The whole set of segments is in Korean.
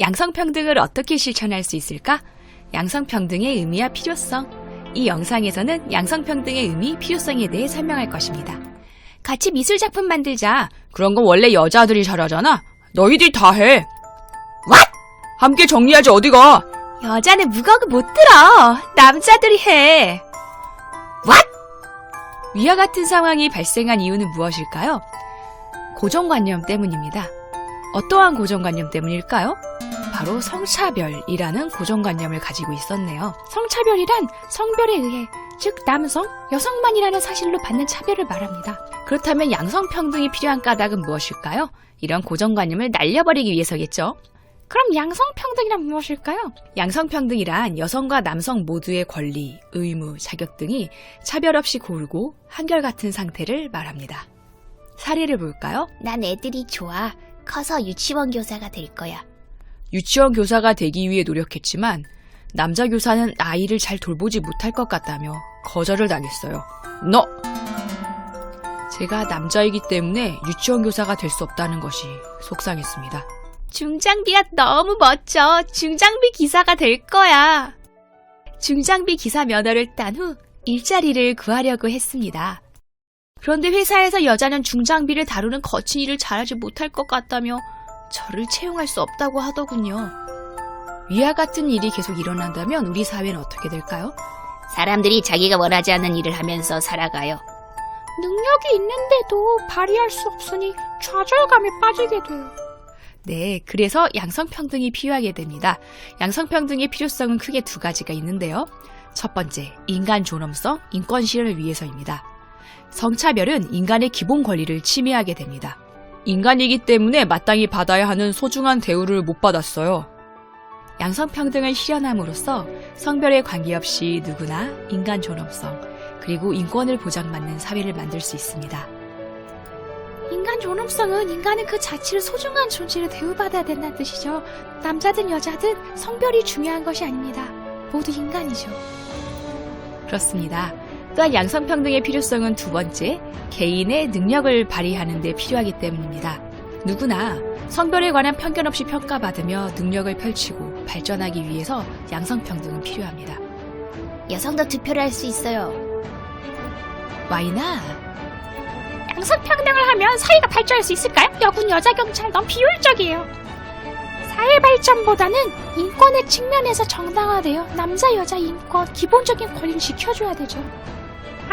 양성평등을 어떻게 실천할 수 있을까? 양성평등의 의미와 필요성. 이 영상에서는 양성평등의 의미, 필요성에 대해 설명할 것입니다. 같이 미술작품 만들자. 그런 건 원래 여자들이 잘하잖아. 너희들 다 해. What? 함께 정리하지 어디가? 여자는 무거운 못 들어. 남자들이 해. What? 위와 같은 상황이 발생한 이유는 무엇일까요? 고정관념 때문입니다. 어떠한 고정관념 때문일까요? 바로 성차별이라는 고정관념을 가지고 있었네요. 성차별이란 성별에 의해, 즉 남성, 여성만이라는 사실로 받는 차별을 말합니다. 그렇다면 양성평등이 필요한 까닭은 무엇일까요? 이런 고정관념을 날려버리기 위해서겠죠. 그럼 양성평등이란 무엇일까요? 양성평등이란 여성과 남성 모두의 권리, 의무, 자격 등이 차별 없이 고르고 한결같은 상태를 말합니다. 사례를 볼까요? 난 애들이 좋아. 커서 유치원 교사가 될 거야. 유치원 교사가 되기 위해 노력했지만 남자 교사는 아이를 잘 돌보지 못할 것 같다며 거절을 당했어요. 너! 제가 남자이기 때문에 유치원 교사가 될 수 없다는 것이 속상했습니다. 중장비가 너무 멋져. 중장비 기사가 될 거야. 중장비 기사 면허를 딴 후 일자리를 구하려고 했습니다. 그런데 회사에서 여자는 중장비를 다루는 거친 일을 잘하지 못할 것 같다며 저를 채용할 수 없다고 하더군요. 위와 같은 일이 계속 일어난다면 우리 사회는 어떻게 될까요? 사람들이 자기가 원하지 않는 일을 하면서 살아가요. 능력이 있는데도 발휘할 수 없으니 좌절감에 빠지게 돼요. 네, 그래서 양성평등이 필요하게 됩니다. 양성평등의 필요성은 크게 두 가지가 있는데요. 첫 번째, 인간 존엄성, 인권 실현을 위해서입니다. 성차별은 인간의 기본 권리를 침해하게 됩니다. 인간이기 때문에 마땅히 받아야 하는 소중한 대우를 못 받았어요. 양성평등을 실현함으로써 성별에 관계없이 누구나 인간 존엄성, 그리고 인권을 보장받는 사회를 만들 수 있습니다. 인간 존엄성은 인간은 그 자체를 소중한 존재로 대우받아야 된다는 뜻이죠. 남자든 여자든 성별이 중요한 것이 아닙니다. 모두 인간이죠. 그렇습니다. 또한 양성평등의 필요성은 두 번째, 개인의 능력을 발휘하는 데 필요하기 때문입니다. 누구나 성별에 관한 편견 없이 평가받으며 능력을 펼치고 발전하기 위해서 양성평등은 필요합니다. 여성도 투표를 할 수 있어요. 와이나 양성평등을 하면 사회가 발전할 수 있을까요? 여군 여자 경찰 너무 비효율적이에요. 사회 발전보다는 인권의 측면에서 정당화돼요. 남자 여자 인권 기본적인 권리를 지켜줘야 되죠.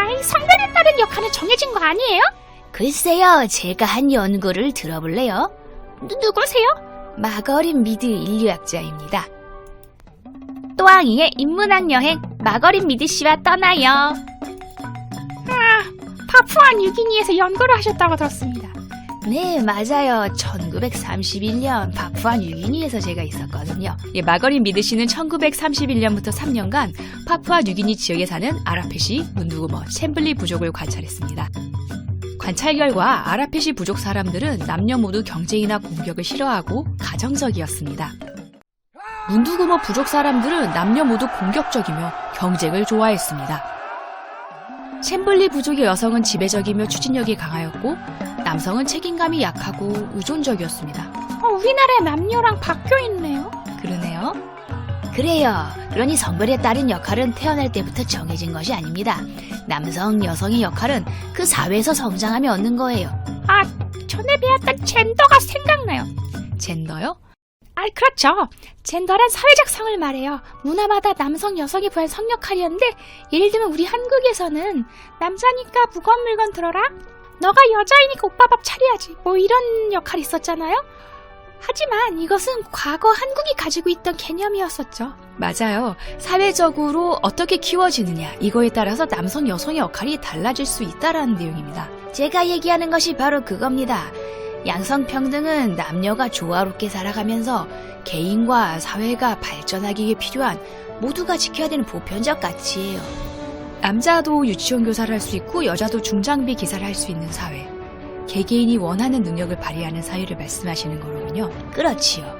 아이 성별에 따른 역할은 정해진 거 아니에요? 글쎄요, 제가 한 연구를 들어볼래요? 누, 누구세요? 마거린 미드 인류학자입니다. 또왕이의 인문학 여행 마거린 미드 씨와 떠나요. 파푸아 뉴기니에서 연구를 하셨다고 들었습니다. 네, 맞아요. 1931년 파푸아 뉴기니에서 제가 있었거든요. 예, 마거린 미드 씨는 1931년부터 3년간 파푸아 뉴기니 지역에 사는 아라페시, 문두구머, 챔블리 부족을 관찰했습니다. 관찰 결과 아라페시 부족 사람들은 남녀 모두 경쟁이나 공격을 싫어하고 가정적이었습니다. 문두구머 부족 사람들은 남녀 모두 공격적이며 경쟁을 좋아했습니다. 챔블리 부족의 여성은 지배적이며 추진력이 강하였고 남성은 책임감이 약하고 의존적이었습니다. 어, 우리나라에 남녀랑 바뀌어 있네요. 그러네요. 그래요. 그러니 성별에 따른 역할은 태어날 때부터 정해진 것이 아닙니다. 남성, 여성의 역할은 그 사회에서 성장하며 얻는 거예요. 아, 전에 배웠던 젠더가 생각나요. 젠더요? 아, 그렇죠. 젠더란 사회적 성을 말해요. 문화마다 남성, 여성이 부여한 성 역할이었는데, 예를 들면 우리 한국에서는 남자니까 무거운 물건 들어라. 너가 여자이니까 오빠 밥 차려야지. 뭐 이런 역할이 있었잖아요. 하지만 이것은 과거 한국이 가지고 있던 개념이었었죠. 맞아요. 사회적으로 어떻게 키워지느냐 이거에 따라서 남성 여성의 역할이 달라질 수 있다라는 내용입니다. 제가 얘기하는 것이 바로 그겁니다. 양성평등은 남녀가 조화롭게 살아가면서 개인과 사회가 발전하기 위해 필요한 모두가 지켜야 되는 보편적 가치예요. 남자도 유치원 교사를 할 수 있고 여자도 중장비 기사를 할 수 있는 사회. 개개인이 원하는 능력을 발휘하는 사회를 말씀하시는 거로군요. 그렇지요.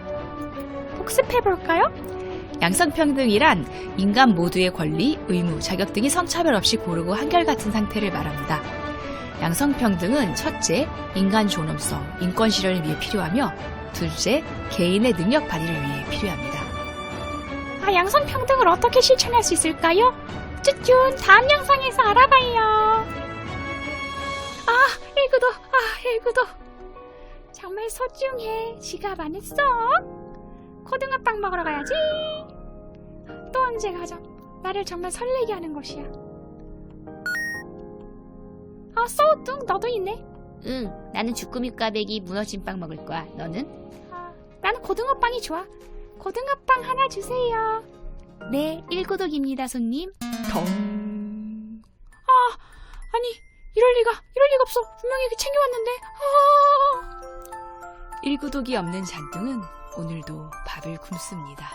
복습해볼까요? 양성평등이란 인간 모두의 권리, 의무, 자격 등이 성차별 없이 고르고 한결같은 상태를 말합니다. 양성평등은 첫째, 인간 존엄성, 인권 실현을 위해 필요하며 둘째, 개인의 능력 발휘를 위해 필요합니다. 아, 양성평등을 어떻게 실천할 수 있을까요? 쭈쭈, 다음 영상에서 알아봐요. 아, 1구도, 아, 1구도. 정말 소중해. 지갑 안 했어? 고등어빵 먹으러 가야지. 또 언제 가죠? 나를 정말 설레게 하는 곳이야. 아, 소우뚱, 너도 있네. 응, 나는 주꾸미 꽈배기 문어찜빵 먹을 거야. 너는? 아, 나는 고등어빵이 좋아. 고등어빵 하나 주세요. 네, 1구독입니다, 손님. 덩. 아니, 이럴 리가, 이럴 리가 없어. 분명히 챙겨왔는데. 아! 일구독이 없는 잔뚱은 오늘도 밥을 굶습니다.